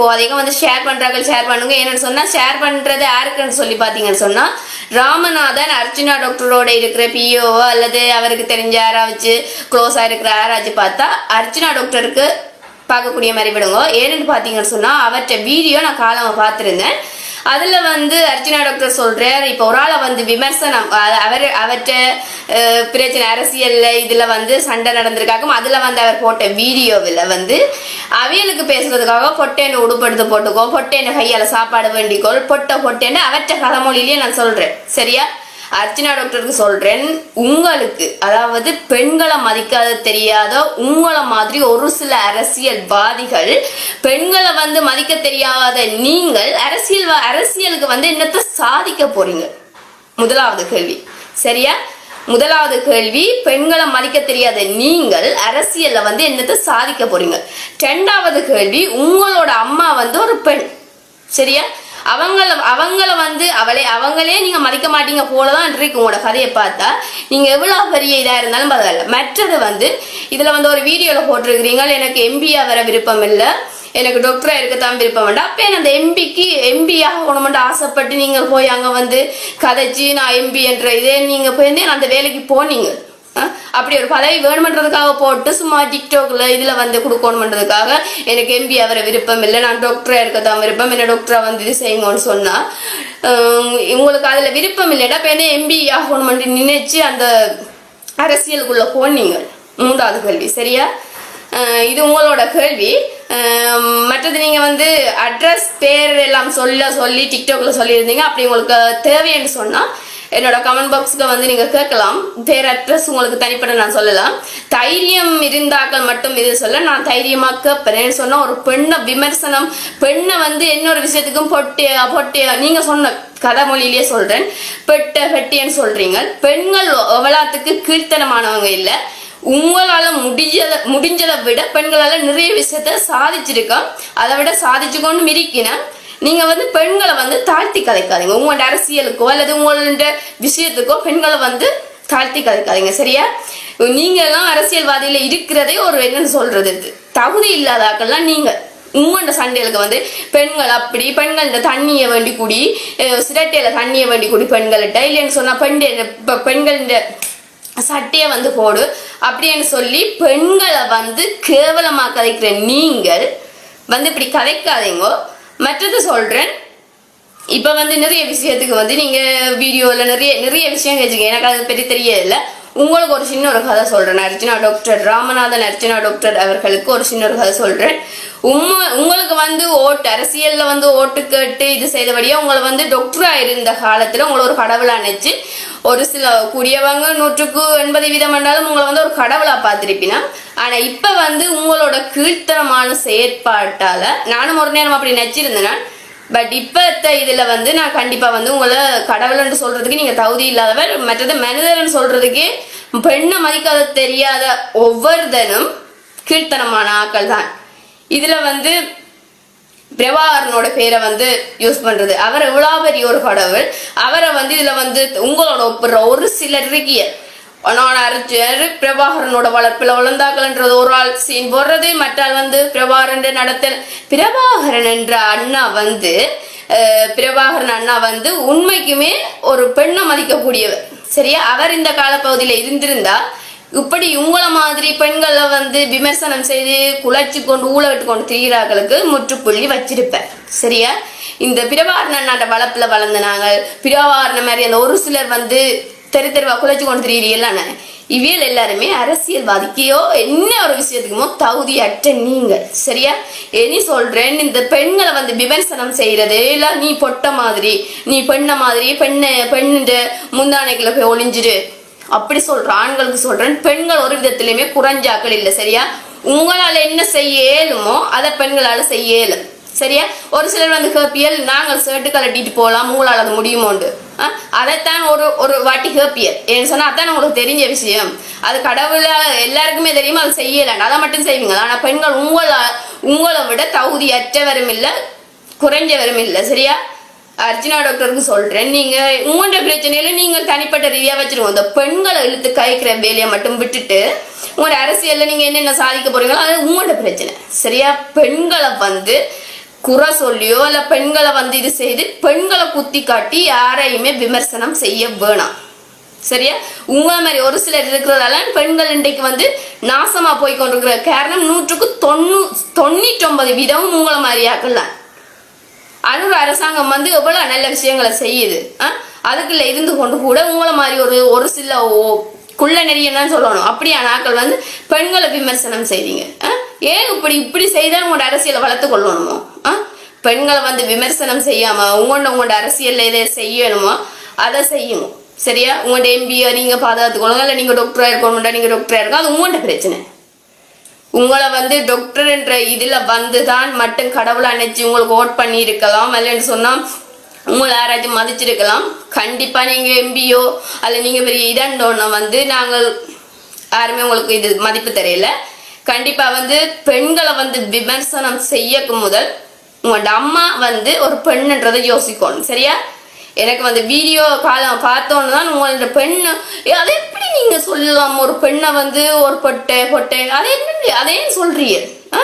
போகாதீங்க வந்து ஷேர் பண்றாங்க ஷேர் பண்ணுங்க. என்னன்னு சொன்னா ஷேர் பண்றது யாருக்குன்னு சொல்லி பாத்தீங்கன்னு சொன்னா ராமநாதன் அர்ச்சனா டாக்டரோட இருக்கிற பிஓ அல்லது அவருக்கு தெரிஞ்ச யாராவது க்ளோஸா இருக்கிற யாராச்சும் பார்த்தா அர்ச்சனா டாக்டருக்கு பார்க்கக்கூடிய மாதிரி விடுங்க. ஏன்னு பார்த்தீங்கன்னு சொன்னா அவர்கிட்ட வீடியோ நான் காலமா பார்த்துருந்தேன். அதுல வந்து அர்ச்சனா டாக்டர் சொல்றார் இப்போ ஒரு ஆளை வந்து விமர்சனம் அவர் அவர்கிட்ட பிரச்சனை அரசியல்ல இதுல வந்து சண்டை நடந்திருக்காக்கும் அதுல வந்து அவர் போட்ட வீடியோவில் வந்து அவியலுக்கு பேசுறதுக்காக பொட்டேன்னு உடுப்படுத்து போட்டுக்கோ பொட்டேன்னு கையால சாப்பாடு வேண்டிக்கோள் பொட்டை பொட்டேன்னு அவற்ற கதமொழியிலேயே நான் சொல்றேன். சரியா? அர்ச்சனா டாக்டருக்கு சொல்றேன் உங்களுக்கு அதாவது பெண்களை மதிக்காத தெரியாத உங்களை மாதிரி ஒரு சில அரசியல்வாதிகள் பெண்களை வந்து மதிக்க தெரியாத நீங்கள் அரசியல் அரசியலுக்கு வந்து என்னத்தை சாதிக்க போறீங்க? முதலாவது கேள்வி. சரியா? முதலாவது கேள்வி பெண்களை மதிக்க தெரியாத நீங்கள் அரசியல்ல வந்து என்னத்தை சாதிக்க போறீங்க? ரெண்டாவது கேள்வி உங்களோட அம்மா வந்து ஒரு பெண். சரியா? அவங்கள அவங்கள வந்து அவளே அவங்களே நீங்க மதிக்க மாட்டீங்க போலதான் இருக்கு உங்களோட கதையை பார்த்தா. நீங்க எவ்வளவு பெரிய இதா இருந்தாலும் பரவாயில்ல. மற்றது வந்து இதுல வந்து ஒரு வீடியோல போட்டிருக்கிறீங்க. எனக்கு எம்பியா வர விருப்பம் இல்லை. எனக்கு டாக்டரா இருக்கத்தான் விருப்பம் வேண்டாம் அப்ப அந்த எம்பிக்கு எம்பி ஆகணும்னு ஆசைப்பட்டு நீங்க போய் அங்க வந்து கதைச்சு நான் எம்பி என்ற இதே நீங்க போய் அந்த வேலைக்கு போனீங்க. அப்படி ஒரு பதவி வேணுமன்றதுக்காக போட்டு சும்மா டிக்டாக்ல இதுல வந்து கொடுக்கணுமன்றதுக்காக எனக்கு எம்பி அவரை விருப்பம் இல்லை. நான் டாக்டரா இருக்கத்தான் விருப்பம். என்ன டாக்டரா வந்து இது செய்யுங்கன்னு சொன்னா உங்களுக்கு அதுல விருப்பம் இல்லைடா இப்ப என்ன எம்பி ஆகணும்னு நினைச்சு அந்த அரசியலுக்குள்ள போனீங்க. மூன்றாவது கேள்வி. சரியா? இது உங்களோட கேள்வி. மற்றது நீங்கள் வந்து அட்ரஸ் பேர் எல்லாம் சொல்ல சொல்லி டிக்டாக்ல சொல்லியிருந்தீங்க. அப்படி உங்களுக்கு தேவைன்னு சொன்னால் என்னோட கமெண்ட் பாக்ஸ்க்கு வந்து நீங்க கேட்கலாம். வேறு அட்ரஸ் உங்களுக்கு தனிப்பட்ட நான் சொல்லலாம். தைரியம் இருந்தாக்கள் மட்டும் இது சொல்ல நான் தைரியமா கேட்பேன் சொன்னால் ஒரு பெண்ணை விமர்சனம் பெண்ணை வந்து இன்னொரு விஷயத்துக்கும் பொட்டிய பொட்டிய நீங்க சொன்ன கதை மொழியிலேயே சொல்றேன். பெட்ட பெட்டியன்னு சொல்றீங்க. பெண்கள் அவலாத்துக்கு கீர்த்தனமானவங்க இல்ல. உங்களால முடிஞ்சத முடிஞ்சதை விட பெண்களால நிறைய விஷயத்த சாதிச்சிருக்கோம். அதை விட சாதிச்சுக்கோன்னு மிரிக்கினேன். நீங்க வந்து பெண்களை வந்து தாழ்த்தி கலைக்காதீங்க. உங்களோட அரசியலுக்கோ அல்லது உங்களோட விஷயத்துக்கோ பெண்களை வந்து தாழ்த்தி கலைக்காதீங்க. சரியா? நீங்க எல்லாம் அரசியல்வாதியில இருக்கிறதே ஒரு என்னன்னு சொல்றது தகுதி இல்லாதாக்கள்லாம் நீங்கள் நீங்க. உங்களோட சண்டைகளுக்கு வந்து பெண்கள் அப்படி பெண்கள்கிட்ட தண்ணியை வேண்டி குடி சிரட்டையில் சிரட்டையில தண்ணியை வேண்டி குடி பெண்கள்கிட்ட. இல்லைன்னு சொன்னா பெண் பெண்கள்கிட்ட சட்டையை வந்து போடு. அப்படின்னு சொல்லி பெண்களை வந்து கேவலமாக கதைக்கிற நீங்கள் வந்து இப்படி கதைக்காதீங்க மற்றது சொல்கிறேன் இப்போ வந்து நிறைய விஷயத்துக்கு வந்து நீங்கள் வீடியோவில் நிறைய நிறைய விஷயம் கேச்சுங்க எனக்கு அதை பற்றி தெரியல உங்களுக்கு ஒரு சின்ன ஒரு கதை சொல்றேன். அர்ஜுனா டாக்டர் ராமநாதன் அர்ஜுனா டாக்டர் அவர்களுக்கு ஒரு சின்ன ஒரு கதை சொல்றேன். உண்மை உங்களுக்கு வந்து ஓட்டு அரசியல்ல வந்து ஓட்டு கேட்டு இது செய்தபடியே உங்களை வந்து டாக்டரா இருந்த காலத்துல உங்களை ஒரு கடவுளாக நினைச்சு ஒரு சில கூடியவங்க நூற்றுக்கு எண்பது வீதம் என்றாலும் உங்களை வந்து ஒரு கடவுளா பார்த்திருப்பினா ஆனா இப்ப வந்து உங்களோட கீழ்த்தரமான செயற்பாட்டால நானும் ஒரு நேரம் அப்படி நினைச்சிருந்தேன் பட் இப்போத்த இதில் வந்து நான் கண்டிப்பாக வந்து உங்களை கடவுள்னு சொல்கிறதுக்கு நீங்கள் தகுதி இல்லாதவர் மற்றது மனிதர்னு சொல்கிறதுக்கு பெண்ணை மதிக்காத தெரியாத ஒவ்வொருத்தனும் கீழ்த்தனமான ஆக்கள் தான் இதில் வந்து பிரபாகரனோட பேரை வந்து யூஸ் பண்ணுறது அவர் எவ்வளோ பெரிய ஒரு கடவுள். அவரை வந்து இதில் வந்து உங்களோட ஒப்புற ஒரு சிலர் இருக்கிய நான் அரைச்சர் பிரபாகரனோட வளர்ப்பில் வளர்ந்தாக்கள்ன்றது ஒரு ஆள். சீன் போடுறது மற்றாள் வந்து பிரபாகரன் நடத்தல் பிரபாகரன் என்ற அண்ணா வந்து பிரபாகரன் அண்ணா வந்து உண்மைக்குமே ஒரு பெண்ணை மதிக்கக்கூடியவர். சரியா? அவர் இந்த காலப்பகுதியில் இருந்திருந்தா இப்படி உங்களை மாதிரி பெண்களை வந்து விமர்சனம் செய்து குலைச்சு கொண்டு ஊழ விட்டு கொண்டு திரிகிறார்களுக்கு முற்றுப்புள்ளி வச்சிருப்பேன். சரியா? இந்த பிரபாகரன் நாட்ட வளர்ப்பில் வளர்ந்த நாங்கள் மாதிரி அந்த ஒரு சிலர் வந்து தெரு தெருவா குலைச்சு கொண்டு திரிகிறீங்களான இவியல் எல்லாருமே அரசியல்வாதிக்கையோ என்ன ஒரு விஷயத்துக்குமோ தகுதியற்ற நீங்க. சரியா? இனி சொல்றேன் இந்த பெண்களை வந்து விமர்சனம் செய்யறது இல்ல நீ பொட்ட மாதிரி நீ பெண்ண மாதிரி பெண்ணை பெண்ணு முந்தானைகளை போய் ஒளிஞ்சிரு அப்படி சொல்ற ஆண்களுக்கு சொல்றேன் பெண்கள் ஒரு விதத்திலயுமே குறைஞ்சாக்கள் இல்லை சரியா? உங்களால என்ன செய்ய இயலுமோ அதை பெண்களால செய்ய இயலும் சரியா? ஒரு சிலர் வந்து கேப்பியல் நாங்கள் ஷர்ட்டு கலட்டிட்டு போகலாம் உங்களால் அது முடியுமோண்டு. அதைத்தான் ஒரு ஒரு வாட்டி ஹேப்பியர் ஏன்னு சொன்னால் அதான் உங்களுக்கு தெரிஞ்ச விஷயம். அது கடவுள எல்லாருக்குமே தெரியுமா? அது செய்யலை. அதை மட்டும் செய்வீங்க. ஆனால் பெண்கள் உங்களை உங்களை விட தகுதியற்றவரும் இல்லை குறைஞ்சவரும் இல்லை. சரியா? அர்ஜுனா டாக்டருக்கு சொல்கிறேன் நீங்கள் உங்களோட பிரச்சனையில நீங்கள் தனிப்பட்ட ரீதியாக வச்சுருவோம் இந்த பெண்களை இழுத்து கைக்கிற வேலையை மட்டும் விட்டுட்டு உங்களோட அரசியலில் நீங்கள் என்னென்ன சாதிக்க போகிறீங்களோ அது உங்களோட பிரச்சனை. சரியா? பெண்களை வந்து குறை சொல்லியோ இல்ல பெண்களை வந்து இது செய்து பெண்களை குத்தி காட்டி யாரையுமே விமர்சனம் செய்ய வேணாம். சரியா? உங்களை மாதிரி ஒரு சிலர் இருக்கிறதால பெண்கள் இன்றைக்கு வந்து நாசமா போய் கொண்டிருக்கிற காரணம் நூற்றுக்கு தொண்ணூ தொண்ணூற்றொன்பது வீதமும் உங்களை மாதிரி ஆக்கலாம் அரசாங்கம் வந்து எவ்வளவு நல்ல விஷயங்களை செய்யுது. ஆ? அதுக்குள்ள இருந்து கொண்டு கூட உங்களை மாதிரி ஒரு ஒரு சில ஓ- குள்ள நெறியன்னு சொல்லணும். அப்படியான ஆட்கள் வந்து பெண்களை விமர்சனம் செய்றீங்க. ஆ? ஏன் இப்படி இப்படி செய்தால் உங்களோட அரசியலை வளர்த்து கொள்ளணுமோ? பெண்களை வந்து விமர்சனம் செய்யாம உங்களோட உங்களோட அரசியலில் எதை செய்யணுமோ அதை செய்யணும். சரியா? உங்கள்கிட்ட எம்பியோ நீங்க பாதுகாத்துக்கணும். இல்லை நீங்க டாக்டரா இருக்கணும்டா நீங்க டாக்டரா இருக்கா அது உங்களோட பிரச்சனை. உங்களை வந்து டாக்டர் என்ற இதுல வந்துதான் மட்டும் கடவுளை நினைச்சு உங்களுக்கு ஓட் பண்ணி இருக்கலாம் இல்லைன்னு சொன்னா உங்களை யாராச்சும் மதிச்சிருக்கலாம். கண்டிப்பா நீங்க எம்பியோ அல்ல நீங்க பெரிய இதண்டோன்னு வந்து நாங்கள் யாருமே உங்களுக்கு இது மதிப்பு தெரியல. கண்டிப்பா வந்து பெண்களை வந்து விமர்சனம் செய்யக்கும் முதல் உங்களோட அம்மா வந்து ஒரு பெண்ணுன்றதை யோசிக்கணும் சரியா? எனக்கு வந்து வீடியோ காலம் பார்த்தோன்னு தான் உங்களோட பெண்ணு ஏ, அதை எப்படி நீங்க சொல்லலாம்? ஒரு பெண்ணை வந்து ஒரு பொட்டை பொட்டை அதை என்ன அதை ஏன் சொல்றீங்க ஆ?